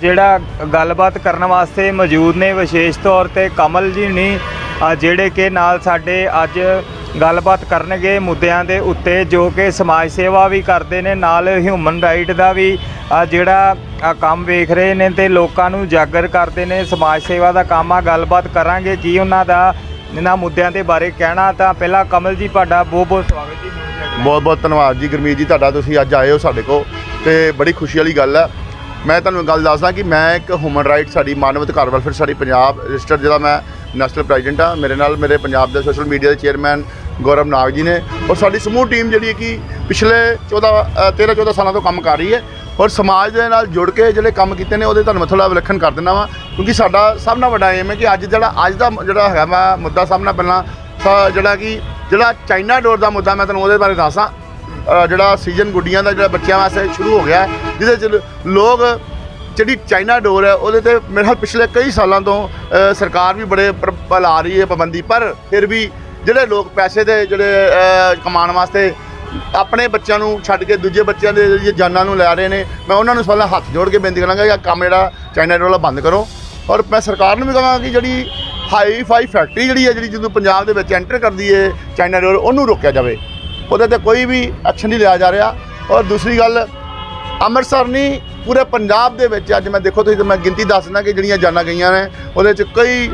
ਜਿਹੜਾ ਗੱਲਬਾਤ ਕਰਨ ਵਾਸਤੇ ਮੌਜੂਦ ਨੇ, ਵਿਸ਼ੇਸ਼ ਤੌਰ ਤੇ ਕਮਲ ਜੀ ਨੇ ਜਿਹੜੇ ਕਿ ਨਾਲ ਸਾਡੇ ਅੱਜ ਗੱਲਬਾਤ ਕਰਨਗੇ ਮੁੱਦਿਆਂ ਦੇ ਉੱਤੇ, ਜੋ ਕਿ ਸਮਾਜ ਸੇਵਾ ਵੀ ਕਰਦੇ ਨੇ, ਨਾਲ ਹਿਊਮਨ ਰਾਈਟ ਦਾ ਵੀ ਜਿਹੜਾ ਕੰਮ ਵੇਖ ਰਹੇ ਨੇ ਤੇ ਲੋਕਾਂ ਨੂੰ ਜਾਗਰ ਕਰਦੇ ਨੇ, ਸਮਾਜ ਸੇਵਾ ਦਾ ਕੰਮ ਆ, ਗੱਲਬਾਤ ਕਰਾਂਗੇ ਕੀ ਉਹਨਾਂ ਦਾ, ਇਹਨਾਂ ਮੁੱਦਿਆਂ ਦੇ ਬਾਰੇ ਕਹਿਣਾ, ਤਾਂ ਪਹਿਲਾਂ ਕਮਲ ਜੀ ਤੁਹਾਡਾ ਬਹੁਤ ਬਹੁਤ ਸਵਾਗਤ ਜੀ। ਬਹੁਤ ਬਹੁਤ ਧੰਨਵਾਦ ਜੀ, ਗੁਰਮੀਤ ਜੀ, ਤੁਹਾਡਾ ਤੁਸੀਂ ਅੱਜ ਆਏ ਹੋ ਸਾਡੇ ਕੋਲ, ਤੇ ਬੜੀ ਖੁਸ਼ੀ ਵਾਲੀ ਗੱਲ ਹੈ ਮੈਂ ਤੁਹਾਨੂੰ ਗੱਲ ਦੱਸਦਾ ਕਿ ਮੈਂ ਇੱਕ ਹਿਊਮਨ ਰਾਈਟ ਸਾਡੀ ਮਾਨਵ ਅਧਿਕਾਰ ਵੈਲਫੇਅਰ ਸਾਡੀ ਪੰਜਾਬ ਰਜਿਸਟਰ ਜਿਹੜਾ ਮੈਂ ਨੈਸ਼ਨਲ ਪ੍ਰੈਜ਼ੀਡੈਂਟ ਆ ਮੇਰੇ ਨਾਲ ਮੇਰੇ ਪੰਜਾਬ ਦੇ ਸੋਸ਼ਲ ਮੀਡੀਆ ਦੇ ਚੇਅਰਮੈਨ ਗੌਰਵ ਨਾਗ ਜੀ ਨੇ ਔਰ ਸਾਡੀ ਸਮੂਹ ਟੀਮ ਜਿਹੜੀ ਕਿ ਪਿਛਲੇ 14 ਅ, 13 14 ਸਾਲਾਂ ਤੋਂ ਕੰਮ ਕਰ ਰਹੀ ਹੈ ਔਰ ਸਮਾਜ ਦੇ ਨਾਲ ਜੁੜ ਕੇ ਜਿਹੜੇ ਕੰਮ ਕੀਤੇ ਨੇ ਉਹਦੇ ਤੁਹਾਨੂੰ ਮੈਂ ਥੋੜ੍ਹਾ ਵਿਲੱਖਣ ਕਰ ਦਿੰਦਾ ਵਾਂ ਕਿਉਂਕਿ ਸਾਡਾ ਸਭ ਨਾਲ ਵੱਡਾ ਏਮ ਹੈ ਕਿ ਅੱਜ ਜਿਹੜਾ ਅੱਜ ਦਾ ਜਿਹੜਾ ਹੈਗਾ ਮੈਂ ਮੁੱਦਾ ਸਾਹਮਣਾ ਪਹਿਲਾਂ ਸਾ- ਜਿਹੜਾ ਕਿ ਜਿਹੜਾ ਚਾਈਨਾ ਡੋਰ ਦਾ ਮੁੱਦਾ ਮੈਂ ਤੁਹਾਨੂੰ ਉਹਦੇ ਬਾਰੇ ਦੱਸਾਂ। ਜਿਹੜਾ ਸੀਜ਼ਨ ਗੁੱਡੀਆਂ ਦਾ ਜਿਹੜਾ ਬੱਚਿਆਂ ਵਾਸਤੇ ਸ਼ੁਰੂ ਹੋ ਗਿਆ, ਜਿਹਦੇ ਚ ਲੋਕ, ਜਿਹੜੀ ਚਾਈਨਾ ਡੋਰ ਹੈ, ਉਹਦੇ ਤੇ ਮੇਰੇ ਖਿਆਲ ਪਿਛਲੇ ਕਈ ਸਾਲਾਂ ਤੋਂ ਸਰਕਾਰ ਵੀ ਬੜੇ ਲਾ ਰਹੀ ਹੈ ਪਾਬੰਦੀ, ਪਰ ਫਿਰ ਵੀ ਜਿਹੜੇ ਲੋਕ ਪੈਸੇ ਦੇ ਜਿਹੜੇ ਕਮਾਉਣ ਵਾਸਤੇ ਆਪਣੇ ਬੱਚਿਆਂ ਨੂੰ ਛੱਡ ਕੇ ਦੂਜੇ ਬੱਚਿਆਂ ਦੇ ਜਿਹੜੀਆਂ ਜਾਨਾਂ ਨੂੰ ਲੈ ਰਹੇ ਨੇ, ਮੈਂ ਉਹਨਾਂ ਨੂੰ ਪਹਿਲਾਂ ਹੱਥ ਜੋੜ ਕੇ ਬੇਨਤੀ ਕਰਾਂਗਾ ਕਿ ਆਹ ਕੰਮ ਜਿਹੜਾ ਚਾਈਨਾ ਡੋਰ ਵਾਲਾ ਬੰਦ ਕਰੋ। ਔਰ ਮੈਂ ਸਰਕਾਰ ਨੂੰ ਵੀ ਕਹਾਂਗਾ ਕਿ ਜਿਹੜੀ ਹਾਈ ਫਾਈ ਫੈਕਟਰੀ ਜਿਹੜੀ ਹੈ, ਜਿਹੜੀ ਜਦੋਂ ਪੰਜਾਬ ਦੇ ਵਿੱਚ ਐਂਟਰ ਕਰਦੀ ਹੈ ਚਾਈਨਾ ਡੋਰ, ਉਹਨੂੰ ਰੋਕਿਆ ਜਾਵੇ। ਉਹਦੇ ਤੇ ਕੋਈ ਵੀ ਐਕਸ਼ਨ ਨਹੀਂ ਲਿਆ ਜਾ ਰਿਹਾ। ਔਰ ਦੂਸਰੀ ਗੱਲ, ਅੰਮ੍ਰਿਤਸਰ ਨਹੀਂ, ਪੂਰੇ ਪੰਜਾਬ ਦੇ ਵਿੱਚ ਅੱਜ ਮੈਂ ਦੇਖੋ ਤੁਸੀਂ, ਮੈਂ ਗਿਣਤੀ ਦੱਸਦਾ ਕਿ ਜਿਹੜੀਆਂ ਜਾਨਾਂ ਗਈਆਂ ਨੇ, ਉਹਦੇ ਚ ਕਈ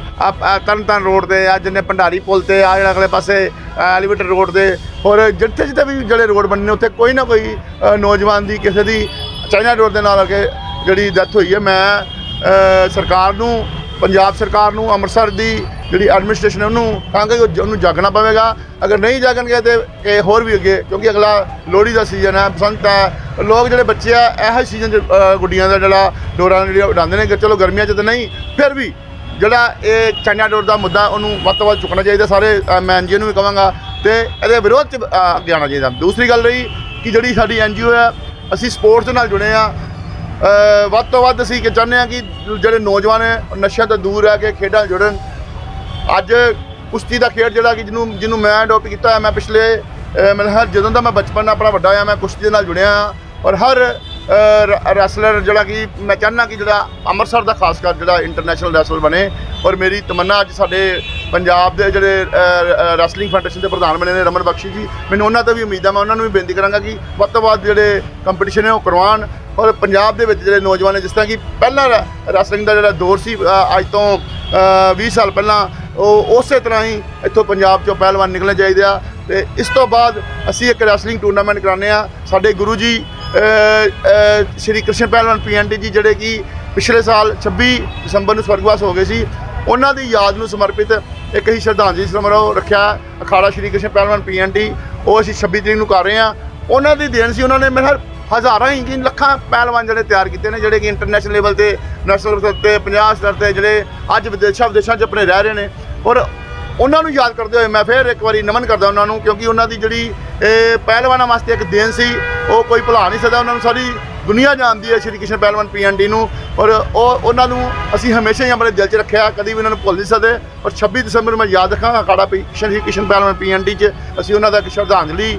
ਤਰਨਤਨ ਰੋਡ ਤੇ ਆ, ਜਿੰਨੇ ਭੰਡਾਰੀ ਪੁਲ ਤੇ ਆ, ਜਿਹੜਾ ਅਗਲੇ ਪਾਸੇ ਐਲੀਵੇਟਰ ਰੋਡ ਤੇ ਔਰ ਜਿੱਥੇ ਜਿੱਥੇ ਵੀ ਜਿਹੜੇ ਰੋਡ ਬਣੇ ਨੇ ਉੱਥੇ ਕੋਈ ਨਾ ਕੋਈ ਨੌਜਵਾਨ ਦੀ, ਕਿਸੇ ਦੀ ਚਾਈਨਾ ਰੋਡ ਦੇ ਨਾਲ ਆ ਕੇ ਜਿਹੜੀ ਡੈਥ ਹੋਈ ਹੈ, ਮੈਂ ਸਰਕਾਰ ਨੂੰ, ਪੰਜਾਬ ਸਰਕਾਰ ਨੂੰ, ਅੰਮ੍ਰਿਤਸਰ ਦੀ ਜਿਹੜੀ ਐਡਮਿਨਿਸਟ੍ਰੇਸ਼ਨ ਹੈ ਉਹਨੂੰ ਕਹਾਂਗੇ ਕਿ ਉਹਨੂੰ ਜਾਗਣਾ ਪਵੇਗਾ। ਅਗਰ ਨਹੀਂ ਜਾਗਣਗੇ ਤੇ ਇਹ ਹੋਰ ਵੀ ਅੱਗੇ ਕਿਉਂਕਿ ਅਗਲਾ ਲੋਹੜੀ ਦਾ ਸੀਜ਼ਨ ਹੈ ਬਸੰਤ ਹੈ ਲੋਕ ਜਿਹੜੇ ਬੱਚੇ ਆ ਇਹੋ ਸੀਜ਼ਨ ਚ ਗੁੱਡੀਆਂ ਦਾ ਜਿਹੜਾ ਡੋਰਾਂ ਜਿਹੜੀਆਂ ਉਡਾਉਂਦੇ ਨੇ ਕਿ ਚਲੋ ਗਰਮੀਆਂ 'ਚ ਤਾਂ ਨਹੀਂ ਫਿਰ ਵੀ ਜਿਹੜਾ ਇਹ ਚਾਈਨਾ ਡੋਰ ਦਾ ਮੁੱਦਾ ਉਹਨੂੰ ਵੱਧ ਤੋਂ ਵੱਧ ਚੁੱਕਣਾ ਚਾਹੀਦਾ ਸਾਰੇ ਅ, ਜੀ ਐਨਜੀਓ ਨੂੰ ਵੀ ਕਹਾਂਗਾ ਤੇ ਇਹਦੇ ਵਿਰੋਧ 'ਚ ਅੱਗੇ ਆਉਣਾ ਚਾਹੀਦਾ। ਦੂਸਰੀ ਗੱਲ ਰਹੀ ਕਿ ਜਿਹੜੀ ਸਾਡੀ ਐਨਜੀਓ ਹੈ ਅਸੀਂ ਸਪੋਰਟਸ ਦੇ ਨਾਲ ਜੁੜੇ ਆ ਵੱਧ ਤੋਂ ਵੱਧ ਅਸੀਂ ਕਿ ਚਾਹੁੰਦੇ ਆ ਕਿ ਜਿਹੜੇ ਨੌਜਵਾਨ ਹੈ ਉਹ ਨਸ਼ਿਆਂ ਤੋਂ ਦੂਰ ਰਹਿ ਕੇ ਖੇਡਾਂ 'ਚ ਜੁੜਨ। ਅੱਜ ਕੁਸ਼ਤੀ ਦਾ ਖੇਡ ਜਿਹੜਾ ਕਿ ਜਿਹਨੂੰ ਜਿਹਨੂੰ ਮੈਂ ਅਡਾਪਟ ਕੀਤਾ ਮੈਂ ਪਿਛਲੇ ਅ, ਮਤਲਬ ਹਰ ਜਦੋਂ ਦਾ ਮੈਂ ਬਚਪਨ ਆਪਣਾ ਵੱਡਾ ਹੋਇਆ ਮੈਂ ਕੁਸ਼ਤੀ ਦੇ ਨਾਲ ਜੁੜਿਆ ਹਾਂ ਔਰ ਹਰ ਰੈਸਲਰ ਜਿਹੜਾ ਕਿ ਮੈਂ ਚਾਹੁੰਦਾ ਕਿ ਜਿਹੜਾ ਅੰਮ੍ਰਿਤਸਰ ਦਾ ਖਾਸ ਕਰ ਜਿਹੜਾ ਇੰਟਰਨੈਸ਼ਨਲ ਰੈਸਲਰ ਬਣੇ ਔਰ ਮੇਰੀ ਤਮੰਨਾ ਅੱਜ ਸਾਡੇ ਪੰਜਾਬ ਦੇ ਜਿਹੜੇ ਰੈਸਲਿੰਗ ਫੈਡਰੇਸ਼ਨ ਦੇ ਪ੍ਰਧਾਨ ਬਣੇ ਨੇ ਰਮਨ ਬਖਸ਼ੀ ਜੀ। ਮੈਨੂੰ ਉਹਨਾਂ ਤੋਂ ਵੀ ਉਮੀਦ ਆ ਮੈਂ ਉਹਨਾਂ ਨੂੰ ਵੀ ਬੇਨਤੀ ਕਰਾਂਗਾ ਕਿ ਵੱਧ ਤੋਂ ਵੱਧ ਜਿਹੜੇ ਕੰਪੀਟੀਸ਼ਨ ਹੈ ਉਹ ਕਰਵਾਉਣ ਔਰ ਪੰਜਾਬ ਦੇ ਵਿੱਚ ਜਿਹੜੇ ਨੌਜਵਾਨ ਨੇ ਜਿਸ ਤਰ੍ਹਾਂ ਕਿ ਪਹਿਲਾਂ ਰੈਸਲਿੰਗ ਦਾ ਜਿਹੜਾ ਦੌਰ ਸੀ ਅੱਜ ਤੋਂ ਅ, 20 ਸਾਲ ਪਹਿਲਾਂ ਉਹ ਉਸੇ ਤਰ੍ਹਾਂ ਹੀ ਇੱਥੋਂ ਪੰਜਾਬ ਚੋਂ ਪਹਿਲਵਾਨ ਨਿਕਲਣੇ ਚਾਹੀਦੇ ਆ ਤੇ ਇਸ ਤੋਂ ਬਾਅਦ ਅਸੀਂ ਇੱਕ ਰੈਸਲਿੰਗ ਟੂਰਨਾਮੈਂਟ ਕਰਾਉਂਦੇ ਆ ਸਾਡੇ ਗੁਰੂ ਜੀ ਸ਼੍ਰੀ ਕ੍ਰਿਸ਼ਨ ਪਹਿਲਵਾਨ ਪੀਐਨਟੀ ਜੀ, ਜਿਹੜੇ ਕਿ ਪਿਛਲੇ ਸਾਲ 26 ਦਸੰਬਰ ਨੂੰ ਸਵਰਗਵਾਸ ਹੋ ਗਏ ਸੀ, ਉਹਨਾਂ ਦੀ ਯਾਦ ਨੂੰ ਸਮਰਪਿਤ ਇੱਕ ਹੀ ਸ਼ਰਧਾਂਜਲੀ ਸਮਾਰੋਹ ਰੱਖਿਆ। ਅਖਾੜਾ ਸ਼੍ਰੀ ਕ੍ਰਿਸ਼ਨ ਪਹਿਲਵਾਨ ਪੀਐਨਟੀ ਉਹ ਅਸੀਂ 26 ਤਰੀਕ ਨੂੰ ਕਰ ਰਹੇ ਆ ਉਹਨਾਂ ਦੀ ਦੇਣ ਸੀ, ਉਹਨਾਂ ਨੇ ਮੇਰੇ ਹਜ਼ਾਰਾਂ ਹੀ ਕਿ ਲੱਖਾਂ ਪਹਿਲਵਾਨ ਜਿਹੜੇ ਤਿਆਰ ਕੀਤੇ ਨੇ, ਜਿਹੜੇ ਕਿ ਇੰਟਰਨੈਸ਼ਨਲ ਲੈਵਲ ਤੇ ਨੈਸ਼ਨਲ ਲੈਵਲ ਤੇ, ਪੰਜਾਬ ਸਤਰ ਤੇ ਜਿਹੜੇ ਅੱਜ ਵਿਦੇਸ਼ਾਂ ਵਿਦੇਸ਼ਾਂ 'ਚ ਆਪਣੇ ਰਹਿ ਰਹੇ ਨੇ। ਔਰ ਉਹਨਾਂ ਨੂੰ ਯਾਦ ਕਰਦੇ ਹੋਏ ਮੈਂ ਫਿਰ ਇੱਕ ਵਾਰੀ ਨਮਨ ਕਰਦਾ ਉਹਨਾਂ ਨੂੰ, ਕਿਉਂਕਿ ਉਹਨਾਂ ਦੀ ਜਿਹੜੀ ਪਹਿਲਵਾਨਾਂ ਵਾਸਤੇ ਇੱਕ ਦੇਣ ਸੀ, ਉਹ ਕੋਈ ਭੁਲਾ ਨਹੀਂ ਸਕਦਾ, ਉਹਨਾਂ ਨੂੰ ਸਾਰੀ ਦੁਨੀਆ ਜਾਣਦੀ ਹੈ ਸ਼੍ਰੀ ਕ੍ਰਿਸ਼ਨ ਪਹਿਲਵਾਨ ਪੀਐਨਡੀ ਨੂੰ, ਔਰ ਉਹ, ਉਹਨਾਂ ਨੂੰ ਅਸੀਂ ਹਮੇਸ਼ਾ ਹੀ ਆਪਣੇ ਦਿਲ 'ਚ ਰੱਖਿਆ, ਕਦੀ ਵੀ ਉਹਨਾਂ ਨੂੰ ਭੁੱਲ ਨਹੀਂ ਸਕਦੇ, ਔਰ 26 ਦਸੰਬਰ ਨੂੰ ਮੈਂ ਯਾਦ ਰੱਖਾਂਗਾ ਅਖਾੜਾ ਪੀ, ਸ਼੍ਰੀ ਕ੍ਰਿਸ਼ਨ ਪਹਿਲਵਾਨ ਪੀਐਨਡੀ 'ਚ, ਅਸੀਂ ਉਹਨਾਂ ਦਾ ਇੱਕ ਸ਼ਰਧਾਂਜਲੀ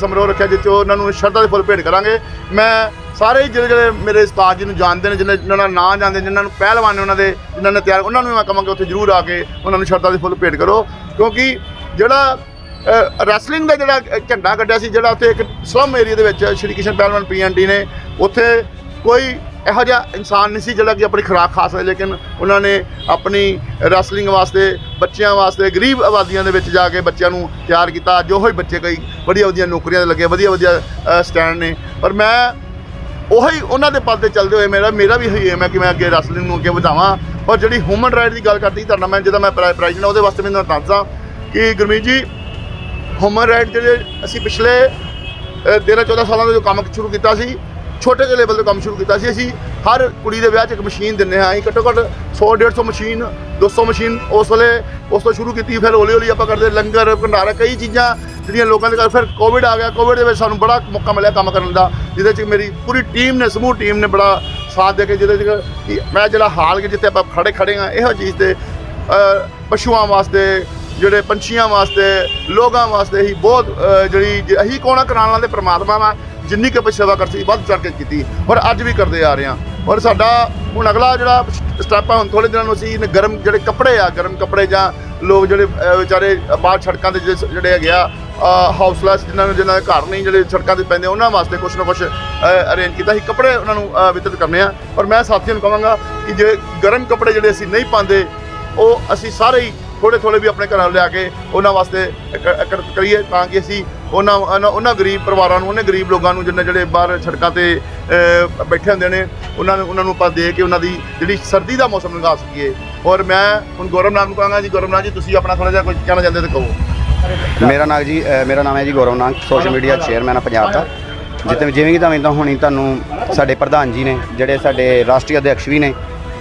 ਸਮਾਰੋਹ ਰੱਖਿਆ, ਜਿੱਥੇ ਉਹਨਾਂ ਨੂੰ ਸ਼ਰਧਾ ਦੇ ਫੁੱਲ ਭੇਟ ਕਰਾਂਗੇ। ਮੈਂ ਸਾਰੇ ਹੀ ਜਿਹੜੇ ਜਿਹੜੇ ਮੇਰੇ ਉਸਤਾਦ ਜੀ ਨੂੰ ਜਾਣਦੇ ਨੇ, ਜਿਹਨਾਂ ਦਾ ਨਾਂ ਜਾਣਦੇ ਜਿਨ੍ਹਾਂ ਨੂੰ ਪਹਿਲਵਾਨ ਨੇ ਉਹਨਾਂ ਦੇ ਜਿਨ੍ਹਾਂ ਨੇ ਤਿਆਰ, ਉਹਨਾਂ ਨੂੰ ਵੀ ਮੈਂ ਕਹਾਂਗਾ ਉੱਥੇ ਜ਼ਰੂਰ ਆ ਕੇ ਉਹਨਾਂ ਨੂੰ ਸ਼ਰਧਾ ਦੇ ਫੁੱਲ ਭੇਟ ਕਰੋ। ਕਿਉਂਕਿ ਜਿਹੜਾ ਰੈਸਲਿੰਗ ਦਾ ਜਿਹੜਾ ਝੰਡਾ ਕੱਢਿਆ ਸੀ, ਜਿਹੜਾ ਉੱਥੇ ਇੱਕ ਸਲਮ ਏਰੀਆ ਦੇ ਵਿੱਚ ਸ਼੍ਰੀ ਕਿਸ਼ਨ ਪਹਿਲਵਾਨ ਪੀਐਨਡੀ ਨੇ, ਉੱਥੇ ਕੋਈ ਇਹੋ ਜਿਹਾ ਇਨਸਾਨ ਨਹੀਂ ਸੀ ਜਿਹੜਾ ਕਿ ਆਪਣੀ ਖੁਰਾਕ ਖਾ ਸਕੇ, ਲੇਕਿਨ ਉਹਨਾਂ ਨੇ ਆਪਣੀ ਰੈਸਲਿੰਗ ਵਾਸਤੇ, ਬੱਚਿਆਂ ਵਾਸਤੇ, ਗਰੀਬ ਆਬਾਦੀਆਂ ਦੇ ਵਿੱਚ ਜਾ ਕੇ ਬੱਚਿਆਂ ਨੂੰ ਤਿਆਰ ਕੀਤਾ। ਜੋ ਹੀ ਬੱਚੇ ਕਈ ਵਧੀਆ ਵਧੀਆ ਨੌਕਰੀਆਂ ਤੇ ਲੱਗੇ ਵਧੀਆ ਵਧੀਆ ਸਟੈਂਡ ਨੇ। ਪਰ ਮੈਂ ਉਹੀ ਉਹਨਾਂ ਦੇ ਪਦ ਤੇ ਚੱਲਦੇ ਹੋਏ ਮੇਰਾ ਮੇਰਾ ਵੀ ਇਹੀ ਏਮ ਹੈ ਕਿ ਮੈਂ ਅੱਗੇ ਰੈਸਲਿੰਗ ਨੂੰ ਅੱਗੇ ਵਧਾਵਾਂ। ਔਰ ਜਿਹੜੀ ਹਿਊਮਨ ਰਾਈਟ ਦੀ ਗੱਲ ਕਰਦੀ ਤੁਹਾਡਾ ਮੈਂ ਜਿਹਦਾ ਮੈਂ ਪ੍ਰੈਜ਼ੀਡੈਂਟ ਉਹਦੇ ਵਾਸਤੇ ਮੈਂ ਤੁਹਾਨੂੰ ਦੱਸਦਾ ਕਿ ਗੁਰਮੀਤ ਜੀ ਹਿਊਮਨ ਰਾਈਟ ਜਿਹੜੇ ਅਸੀਂ ਪਿਛਲੇ 13 14 ਸਾਲਾਂ ਤੋਂ ਜੋ ਕੰਮ ਸ਼ੁਰੂ ਕੀਤਾ ਸੀ, ਛੋਟੇ ਜਿਹੇ ਲੈਵਲ ਤੋਂ ਕੰਮ ਸ਼ੁਰੂ ਕੀਤਾ ਸੀ, ਅਸੀਂ ਹਰ ਕੁੜੀ ਦੇ ਵਿਆਹ 'ਚ ਇੱਕ ਮਸ਼ੀਨ ਦਿੰਦੇ ਹਾਂ। ਅਸੀਂ ਘੱਟੋ ਘੱਟ 100 150 ਮਸ਼ੀਨ 200 ਮਸ਼ੀਨ ਉਸ ਵੇਲੇ, ਉਸ ਤੋਂ ਸ਼ੁਰੂ ਕੀਤੀ, ਫਿਰ ਹੌਲੀ ਹੌਲੀ ਆਪਾਂ ਕਰਦੇ ਲੰਗਰ, ਭੰਡਾਰਾ, ਕਈ ਚੀਜ਼ਾਂ ਜਿਹੜੀਆਂ ਲੋਕਾਂ ਦੇ ਘਰ ਫਿਰ ਕੋਵਿਡ ਆ ਗਿਆ ਕੋਵਿਡ ਦੇ ਵਿੱਚ ਸਾਨੂੰ ਬੜਾ ਮੌਕਾ ਮਿਲਿਆ ਕੰਮ ਕਰਨ ਦਾ, ਜਿਹਦੇ 'ਚ ਮੇਰੀ ਪੂਰੀ ਟੀਮ ਨੇ, ਸਮੂਹ ਟੀਮ ਨੇ ਬੜਾ ਸਾਥ ਦੇ ਕੇ ਜਿਹਦੇ 'ਚ ਮੈਂ ਜਿਹੜਾ ਹਾਲ ਕਿ ਜਿੱਥੇ ਆਪਾਂ ਖੜੇ ਖੜੇ ਆ ਇਹੋ ਚੀਜ਼ ਤੇ ਪਸ਼ੂਆਂ ਵਾਸਤੇ, ਜਿਹੜੇ ਪੰਛੀਆਂ ਵਾਸਤੇ, ਲੋਕਾਂ ਵਾਸਤੇ ਹੀ ਬਹੁਤ ਜਿਹੜੀ ਜ- ਅਸੀਂ ਕੋਣਾ ਕਰਾਉਣ ਵਾਲੇ ਪ੍ਰਮਾਤਮਾ ਵਾ, ਜਿੰਨੀ ਕੁ ਆਪਾਂ ਸੇਵਾ ਕਰ ਸੀ ਵੱਧ ਚੜ ਕੇ ਕੀਤੀ। ਔਰ ਅੱਜ ਵੀ ਕਰਦੇ ਆ ਰਹੇ ਹਾਂ। ਔਰ ਸਾਡਾ ਹੁਣ ਅਗਲਾ ਜਿਹੜਾ ਸਟੈਪ ਆ, ਹੁਣ ਥੋੜੇ ਦਿਨਾਂ ਨੂੰ ਅਸੀਂ ਗਰਮ ਜਿਹੜੇ ਕੱਪੜੇ ਆ, ਗਰਮ ਕੱਪੜੇ ਜਾਂ ਲੋਕ ਜਿਹੜੇ ਵਿਚਾਰੇ ਬਾਹਰ ਸੜਕਾਂ ਤੇ ਜਿਹੜੇ ਜਿਹੜੇ ਹੈਗੇ ਆ ਹਾਊਸਲੈਸ ਜਿਨ੍ਹਾਂ ਨੂੰ ਜਿਨ੍ਹਾਂ ਦੇ ਘਰ ਨਹੀਂ ਜਿਹੜੇ ਸੜਕਾਂ ਤੇ ਪੈਂਦੇ ਉਹਨਾਂ ਵਾਸਤੇ ਕੁਛ ਨਾ ਕੁਛ ਅਰੇਂਜ ਕੀਤਾ ਸੀ। ਕੱਪੜੇ ਉਹਨਾਂ ਨੂੰ ਅ, ਵਿਤਰਿਤ ਕਰਨੇ ਆ। ਔਰ ਮੈਂ ਸਾਥੀਆਂ ਨੂੰ ਕਹਾਂਗਾ ਕਿ ਜੇ ਗਰਮ ਕੱਪੜੇ ਜਿਹੜੇ ਅਸੀਂ ਨਹੀਂ ਪਾਉਂਦੇ ਉਹ ਅਸੀਂ ਸਾਰੇ ਹੀ ਥੋੜੇ ਥੋੜੇ ਵੀ ਆਪਣੇ ਘਰਾਂ ਲਿਆ ਕੇ ਉਹਨਾਂ ਵਾਸਤੇ ਇਕ- ਕਰੀਏ ਤਾਂ ਕਿ ਅਸੀਂ ਉਹਨਾਂ ਉਹਨਾਂ- ਉਹਨਾਂ ਗਰੀਬ ਪਰਿਵਾਰਾਂ ਨੂੰ ਉਹਨਾਂ ਗਰੀਬ ਲੋਕਾਂ ਨੂੰ ਜਿੰਨੇ ਜਿਹੜੇ ਬਾਹਰ ਸੜਕਾਂ ਤੇ ਬੈਠੇ ਹੁੰਦੇ ਨੇ ਉਹਨਾਂ ਨੂੰ ਉਹਨਾਂ ਨੂੰ ਆਪਾਂ ਦੇ ਕੇ ਉਹਨਾਂ ਦੀ ਜਿਹੜੀ ਸਰਦੀ ਦਾ ਮੌਸਮ ਲੰਘਾ ਸਕੀਏ। ਔਰ ਮੈਂ ਹੁਣ ਗੌਰਵ ਨਾਮ ਨੂੰ ਕਹਾਂਗਾ ਜੀ ਗੌਰਵ ਨਾਮ ਜੀ ਤੁਸੀਂ ਆਪਣਾ ਥੋੜਾ ਜਿਹਾ ਕੁਝ ਕਹਿਣਾ ਚਾਹੁੰਦੇ ਤਾਂ ਕਹੋ। ਮੇਰਾ ਨਾਮ ਜੀ ਅ, ਮੇਰਾ ਨਾਮ ਹੈ ਜੀ Gaurav Nag social media chairman ਆ ਪੰਜਾਬ ਦਾ। ਜਿੱਥੇ ਜਿਵੇਂ ਕਿ ਤੁਹਾਨੂੰ ਤਾਂ ਹੁਣੀ ਤੁਹਾਨੂੰ ਸਾਡੇ ਪ੍ਰਧਾਨ ਜੀ ਨੇ ਜਿਹੜੇ ਸਾਡੇ ਰਾਸ਼ਟਰੀ ਅਧਿਕਸ਼ ਵੀ ਨੇ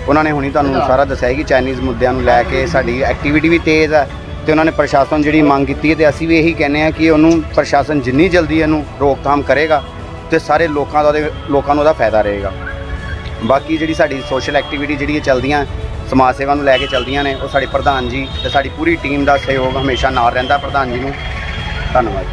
ਉਹਨਾਂ ਨੇ ਹੁਣੀ ਤੁਹਾਨੂੰ ਸਾਰਾ ਦੱਸਿਆ ਕਿ ਚਾਈਨੀਜ਼ ਮੁੱਦਿਆਂ ਨੂੰ ਲੈ ਕੇ ਸਾਡੀ ਐਕਟੀਵਿਟੀ ਵੀ ਤੇਜ਼ ਹੈ ਤੇ ਉਹਨਾਂ ਨੇ ਪ੍ਰਸ਼ਾਸਨ ਜਿਹੜੀ ਮੰਗ ਕੀਤੀ ਹੈ ਤੇ ਅਸੀਂ ਵੀ ਇਹੀ ਕਹਿੰਦੇ ਆ ਕਿ ਉਹਨੂੰ ਪ੍ਰਸ਼ਾਸਨ ਜਿੰਨੀ ਜਲਦੀ ਇਹਨੂੰ ਰੋਕਥਾਮ ਕਰੇਗਾ ਤੇ ਸਾਰੇ ਲੋਕਾਂ ਦਾ ਉਹਦੇ ਲੋਕਾਂ ਨੂੰ ਉਹਦਾ ਫਾਇਦਾ ਰਹੇਗਾ। ਬਾਕੀ ਜਿਹੜੀ ਸਾਡੀ ਸੋਸ਼ਲ ਐਕਟੀਵਿਟੀ ਜਿਹੜੀ ਇਹ ਚੱਲਦੀਆਂ ਸਮਾਜ ਸੇਵਾ ਨੂੰ ਲੈ ਕੇ ਚੱਲਦੀਆਂ ਨੇ। ਉਹ ਸਾਡੇ ਪ੍ਰਧਾਨ ਜੀ ਤੇ ਸਾਡੀ ਪੂਰੀ ਟੀਮ ਦਾ ਸਹਿਯੋਗ ਹਮੇਸ਼ਾ ਨਾਲ ਰਹਿੰਦਾ ਪ੍ਰਧਾਨ ਜੀ ਨੂੰ। ਧੰਨਵਾਦ।